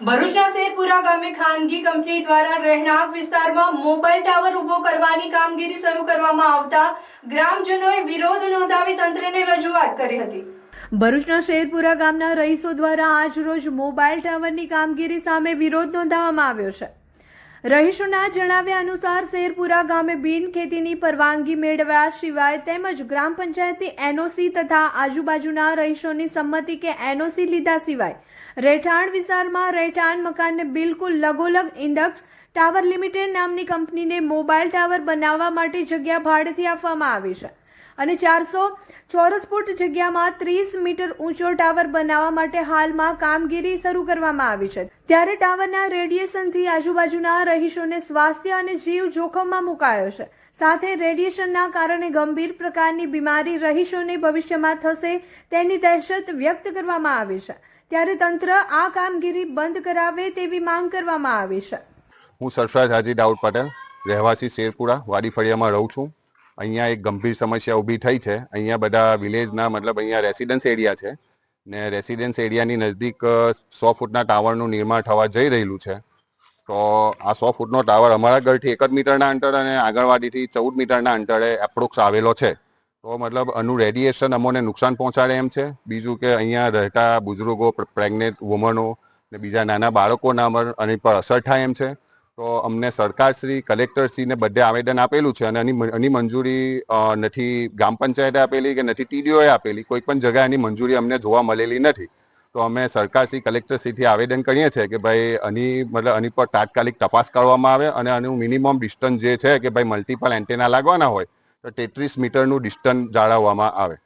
ભરૂચના શેરપુરા ગામે ખાનગી કંપની દ્વારા રહેણાંક વિસ્તારમાં મોબાઈલ ટાવર ઊભો કરવાની કામગીરી શરૂ કરવામાં આવતા ગ્રામજનોએ વિરોધ નોંધાવી તંત્રને રજૂઆત કરી હતી. ભરૂચના શેરપુરા ગામના રહીશો દ્વારા આજરોજ મોબાઈલ ટાવરની કામગીરી સામે વિરોધ નોંધાવવામાં આવ્યો છે. રહીશોના જણાવ્યા અનુસાર શેરપુરા ગામે બિન ખેતીની પરવાનગી મેળવ્યા સિવાય તેમજ ગ્રામ પંચાયતની એનઓસી તથા આજુબાજુના રહીશોની સંમતિ કે એનઓસી લીધા સિવાય રહેઠાણ વિસ્તારમાં રહેઠાણ મકાનને બિલકુલ લગોલગ ઇન્ડક્સ ટાવર લિમિટેડ નામની કંપનીને મોબાઈલ ટાવર બનાવવા માટે જગ્યા ભાડેથી આપવામાં આવી છે. અને ચારસો ચોરસ ફૂટ જગ્યામાં ત્રીસ મીટર ઊંચો ટાવર બનાવવા માટે હાલમાં કામગીરી શરૂ કરવામાં આવી છે. ત્યારે ટાવરના રેડિયેશનથી આજુબાજુના રહીશોને સ્વાસ્થ્ય અને જીવ જોખમમાં મુકાયો છે. સાથે રેડિયેશનના કારણે ગંભીર પ્રકારની બીમારી રહીશોને ભવિષ્યમાં થશે તેની દહેશત વ્યક્ત કરવામાં આવી છે. ત્યારે તંત્ર આ કામગીરી બંધ કરાવે તેવી માંગ કરવામાં આવી છે. હું સરફરાજ હાજી દાઉદ પટેલ, રહેવાસી શેરપુરા વાડી ફળિયામાં રહું છું. અહીંયા એક ગંભીર સમસ્યા ઊભી થઈ છે. અહીંયા બધા વિલેજના મતલબ અહીંયા રેસિડન્સ એરિયા છે ને રેસિડન્સ એરિયાની નજદીક સો ફૂટના ટાવરનું નિર્માણ થવા જઈ રહેલું છે. તો આ સો ફૂટનો ટાવર અમારા ઘરથી એક જ મીટરના અંતર અને આંગણવાડીથી ચૌદ મીટરના અંતરે એપ્રોક્સ આવેલો છે. તો મતલબ આનું રેડિયેશન અમોને નુકસાન પહોંચાડે એમ છે. બીજું કે અહીંયા રહેતા બુઝુર્ગો પ્રેગ્નેન્ટ વુમનો ને બીજા નાના બાળકોના અને પર અસર થાય એમ છે. તો અમને સરકારશ્રી કલેક્ટરશ્રીને બધે આવેદન આપેલું છે અને એની મંજૂરી નથી ગ્રામ પંચાયતે આપેલી કે નથી, ટીડીઓએ આપેલી, કોઈ પણ જગ્યાએ એની મંજૂરી અમને જોવા મળેલી નથી. તો અમે સરકારશ્રી કલેક્ટરશ્રીથી આવેદન કરીએ છીએ કે ભાઈ આની, મતલબ આની પર તાત્કાલિક તપાસ કરવામાં આવે અને આનું મિનિમમ ડિસ્ટન્સ જે છે કે ભાઈ મલ્ટિપલ એન્ટેના લાગવાના હોય તો તેત્રીસ મીટરનું ડિસ્ટન્સ જાળવવામાં આવે.